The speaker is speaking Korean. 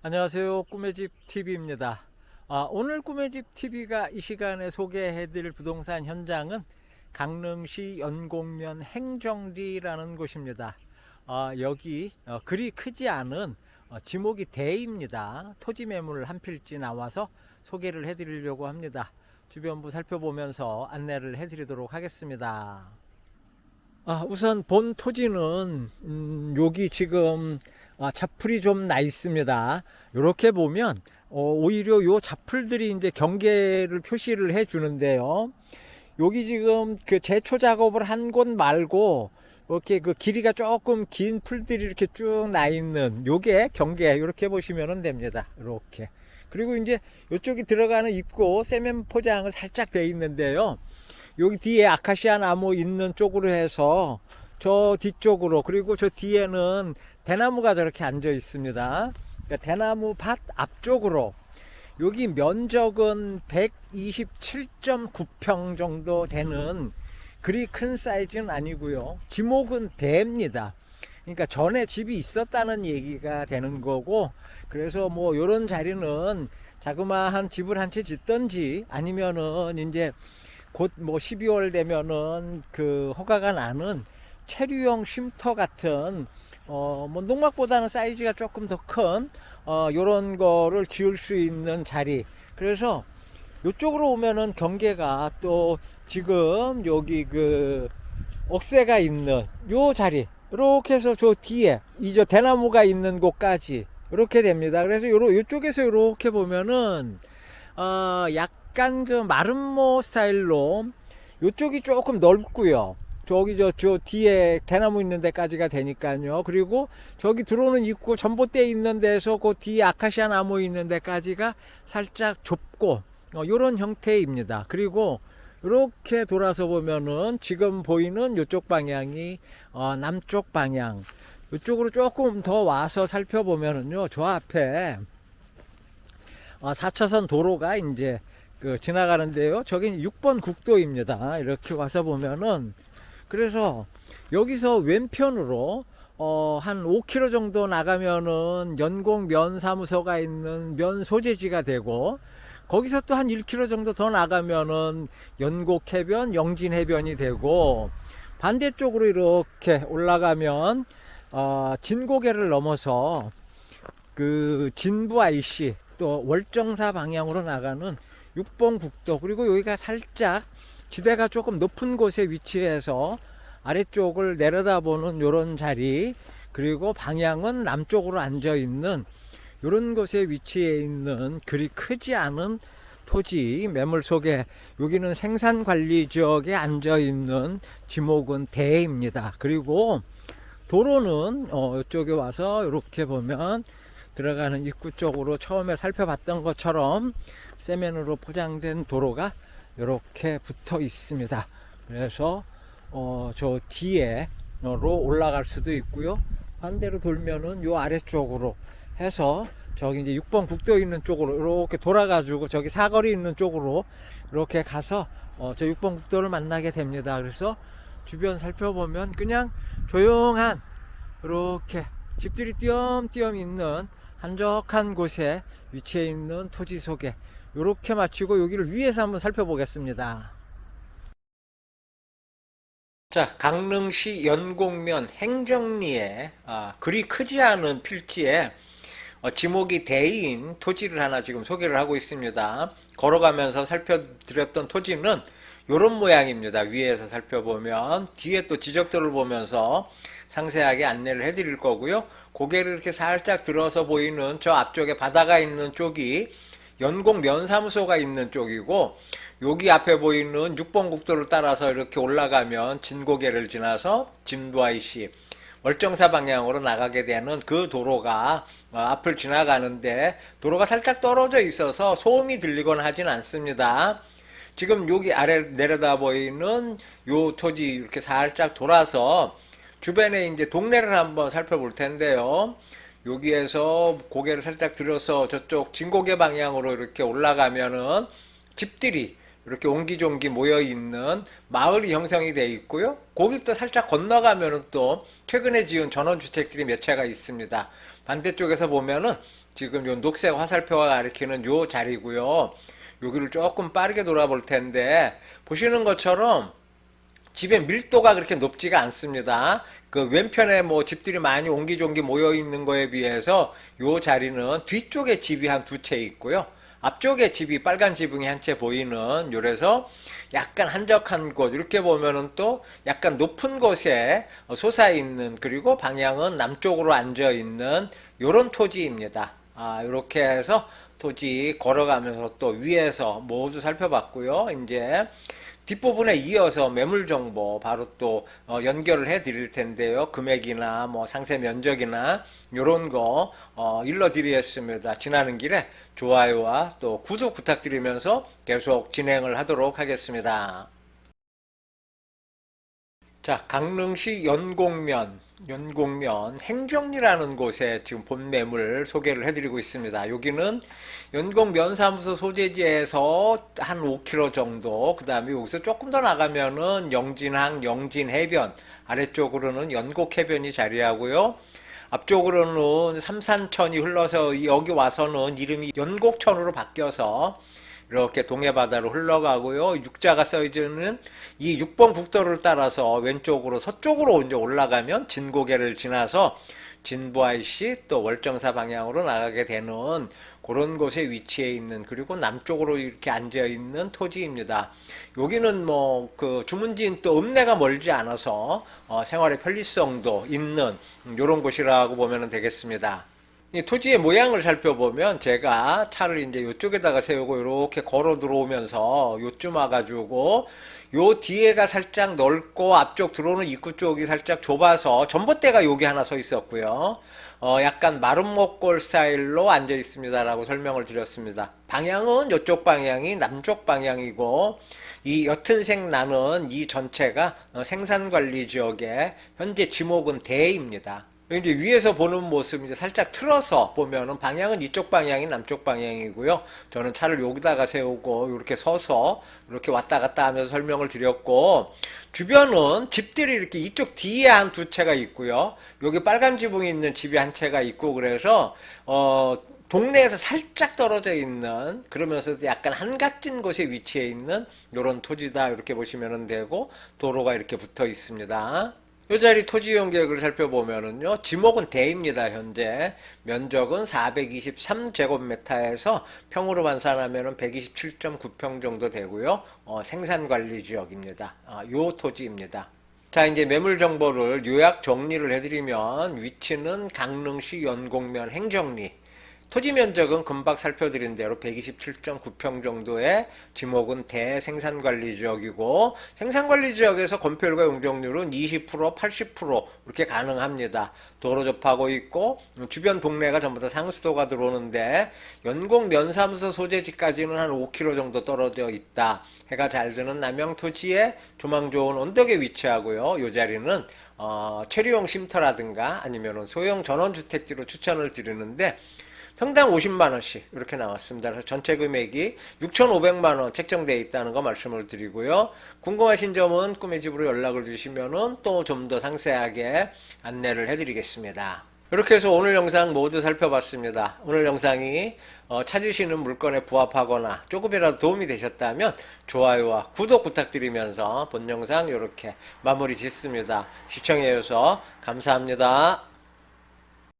안녕하세요. 꿈의 집 TV입니다. 아, 오늘 꿈의 집 TV가 이 시간에 소개해 드릴 부동산 현장은 강릉시 연곡면 행정리라는 곳입니다. 아, 여기 어, 그리 크지 않은 어, 지목이 대입니다. 토지 매물 한 필지 나와서 소개를 해 드리려고 합니다. 주변부 살펴보면서 안내를 해 드리도록 하겠습니다. 아, 우선 본 토지는 음, 여기 지금 아, 잡풀이 좀 나 있습니다. 이렇게 보면 어, 오히려 요 잡풀들이 이제 경계를 표시를 해 주는데요. 여기 지금 그 제초 작업을 한 곳 말고 이렇게 그 길이가 조금 긴 풀들이 이렇게 쭉 나 있는 요게 경계 이렇게 보시면 됩니다. 이렇게. 그리고 이제 이쪽이 들어가는 입구 세면 포장은 살짝 돼 있는데요. 여기 뒤에 아카시아 나무 있는 쪽으로 해서 저 뒤쪽으로 그리고 저 뒤에는 대나무가 저렇게 앉아 있습니다. 그러니까 대나무 밭 앞쪽으로 여기 면적은 127.9평 정도 되는 그리 큰 사이즈는 아니고요. 지목은 대입니다. 그러니까 전에 집이 있었다는 얘기가 되는 거고 그래서 뭐 요런 자리는 자그마한 집을 한 채 짓던지 아니면은 이제 곧 뭐 12월 되면은 그 허가가 나는 체류용 쉼터 같은 어 뭐 농막보다는 사이즈가 조금 더큰 어 요런 거를 지을 수 있는 자리. 그래서 요쪽으로 오면은 경계가 또 지금 여기 그 억새가 있는 요 자리 이렇게 해서 저 뒤에 이 저 대나무가 있는 곳까지 이렇게 됩니다. 그래서 요로 요쪽에서 이렇게 보면은 어 약간 그 마름모 스타일로 요쪽이 조금 넓고요. 저기 저, 저 뒤에 대나무 있는 데까지가 되니까요. 그리고 저기 들어오는 입구 전봇대 있는 데서 그 뒤에 아카시아 나무 있는 데까지가 살짝 좁고 어, 요런 형태입니다. 그리고 이렇게 돌아서 보면은 지금 보이는 이쪽 방향이 어, 남쪽 방향. 이쪽으로 조금 더 와서 살펴보면은요. 저 앞에 어, 4차선 도로가 이제 그 지나가는데요. 저긴 6번 국도입니다. 이렇게 와서 보면은 그래서 여기서 왼편으로 어, 한 5km 정도 나가면은 연곡 면 사무소가 있는 면 소재지가 되고 거기서 또 한 1km 정도 더 나가면은 연곡 해변, 영진 해변이 되고 반대쪽으로 이렇게 올라가면 어, 진고개를 넘어서 그 진부 IC 또 월정사 방향으로 나가는 6번 국도 그리고 여기가 살짝 지대가 조금 높은 곳에 위치해서 아래쪽을 내려다보는 요런 자리 그리고 방향은 남쪽으로 앉아 있는 요런 곳에 위치해 있는 그리 크지 않은 토지 매물 속에 여기는 생산 관리 지역에 앉아 있는 지목은 대입니다. 그리고 도로는 어 이쪽에 와서 이렇게 보면 들어가는 입구 쪽으로 처음에 살펴봤던 것처럼 세면으로 포장된 도로가 이렇게 붙어 있습니다. 그래서 어, 저 뒤에로 올라갈 수도 있고요. 반대로 돌면은 요 아래쪽으로 해서 저기 이제 6번 국도 있는 쪽으로 이렇게 돌아가지고 저기 사거리 있는 쪽으로 이렇게 가서 어, 저 6번 국도를 만나게 됩니다. 그래서 주변 살펴보면 그냥 조용한 이렇게 집들이 띄엄띄엄 있는 한적한 곳에 위치해 있는 토지 속에 이렇게 마치고 여기를 위에서 한번 살펴보겠습니다. 자, 강릉시 연곡면 행정리에 아, 그리 크지 않은 필지에 어, 지목이 대인 토지를 하나 지금 소개를 하고 있습니다. 걸어가면서 살펴드렸던 토지는 이런 모양입니다. 위에서 살펴보면 뒤에 또 지적도를 보면서 상세하게 안내를 해드릴 거고요. 고개를 이렇게 살짝 들어서 보이는 저 앞쪽에 바다가 있는 쪽이 연곡 면사무소가 있는 쪽이고 여기 앞에 보이는 6번 국도를 따라서 이렇게 올라가면 진고개를 지나서 진부아이시 월정사 방향으로 나가게 되는 그 도로가 어, 앞을 지나가는데 도로가 살짝 떨어져 있어서 소음이 들리거나 하진 않습니다. 지금 여기 아래 내려다 보이는 요 토지 이렇게 살짝 돌아서 주변에 이제 동네를 한번 살펴볼 텐데요. 여기에서 고개를 살짝 들어서 저쪽 진고개 방향으로 이렇게 올라가면은 집들이 이렇게 옹기종기 모여 있는 마을이 형성이 되어 있고요. 또 살짝 건너가면은 또 최근에 지은 전원주택들이 몇 채가 있습니다. 반대쪽에서 보면은 지금 요 녹색 화살표가 가리키는 요 자리고요. 여기를 조금 빠르게 돌아볼 텐데 보시는 것처럼 집의 밀도가 그렇게 높지가 않습니다. 그 왼편에 뭐 집들이 많이 옹기종기 모여 있는 거에 비해서 요 자리는 뒤쪽에 집이 한 두 채 있고요. 앞쪽에 집이 빨간 지붕이 한 채 보이는 요래서 약간 한적한 곳 이렇게 보면은 또 약간 높은 곳에 솟아 있는 그리고 방향은 남쪽으로 앉아 있는 요런 토지입니다. 아, 이렇게 해서 토지 걸어가면서 또 위에서 모두 살펴봤고요. 이제 뒷부분에 이어서 매물 정보 바로 또 어, 연결을 해 드릴 텐데요. 금액이나 뭐 상세 면적이나 요런 거 어, 일러 드리겠습니다. 지나는 길에 좋아요와 또 구독 부탁드리면서 계속 진행을 하도록 하겠습니다. 자, 강릉시 연곡면, 연곡면 행정리라는 곳에 지금 본 매물 소개를 해드리고 있습니다. 여기는 연곡면 사무소 소재지에서 한 5km 정도, 그 다음에 여기서 조금 더 나가면은 영진항, 영진해변, 아래쪽으로는 연곡해변이 자리하고요. 앞쪽으로는 삼산천이 흘러서 여기 와서는 이름이 연곡천으로 바뀌어서 이렇게 동해바다로 흘러가고요. 육자가 써있는 이 6번 국도를 따라서 왼쪽으로 서쪽으로 이제 올라가면 진고개를 지나서 진부아이시 또 월정사 방향으로 나가게 되는 그런 곳에 위치해 있는 그리고 남쪽으로 이렇게 앉아 있는 토지입니다. 여기는 뭐 그 주문지인 또 읍내가 멀지 않아서 어, 생활의 편리성도 있는 이런 곳이라고 보면 되겠습니다. 이 토지의 모양을 살펴보면 제가 차를 이제 이쪽에다가 세우고 이렇게 걸어 들어오면서 요쯤 와가지고 요 뒤에가 살짝 넓고 앞쪽 들어오는 입구 쪽이 살짝 좁아서 전봇대가 여기 하나 서 있었고요. 어, 약간 마름모골 스타일로 앉아 있습니다라고 설명을 드렸습니다. 방향은 이쪽 방향이 남쪽 방향이고 이 옅은색 나는 이 전체가 어, 생산관리 지역의 현재 지목은 대입니다. 이제 위에서 보는 모습 이제 살짝 틀어서 보면은 방향은 이쪽 방향이 남쪽 방향이고요. 저는 차를 여기다가 세우고 이렇게 서서 이렇게 왔다 갔다 하면서 설명을 드렸고 주변은 집들이 이렇게 이쪽 뒤에 한 두 채가 있고요. 여기 빨간 지붕이 있는 집이 한 채가 있고 그래서 어 동네에서 살짝 떨어져 있는 그러면서도 약간 한가진 곳에 위치해 있는 이런 토지다 이렇게 보시면 되고 도로가 이렇게 붙어 있습니다. 이 자리 토지 이용 계획을 살펴보면은요, 지목은 대입니다, 현재. 면적은 423제곱미터에서 평으로 환산하면은 127.9평 정도 되고요, 어, 생산관리 지역입니다. 아, 요 토지입니다. 자, 이제 매물 정보를 요약 정리를 해드리면, 위치는 강릉시 연곡면 행정리, 토지 면적은 금방 살펴드린 대로 127.9평 정도의 지목은 대생산관리 지역이고 생산관리 지역에서 건폐율과 용적률은 20% 80% 이렇게 가능합니다. 도로 접하고 있고 주변 동네가 전부 다 상수도가 들어오는데 연곡 면사무소 소재지까지는 한 5km 정도 떨어져 있다. 해가 잘 드는 남양 토지에 조망 좋은 언덕에 위치하고요. 이 자리는 어, 체류용 쉼터라든가 아니면 소형 전원주택지로 추천을 드리는데 평당 50만 원씩 이렇게 나왔습니다. 그래서 전체 금액이 6,500만 원 책정되어 있다는 거 말씀을 드리고요. 궁금하신 점은 꿈의 집으로 연락을 주시면은 또 좀 더 상세하게 안내를 해드리겠습니다. 이렇게 해서 오늘 영상 모두 살펴봤습니다. 오늘 영상이 어, 찾으시는 물건에 부합하거나 조금이라도 도움이 되셨다면 좋아요와 구독 부탁드리면서 본 영상 이렇게 마무리 짓습니다. 시청해 주셔서 감사합니다.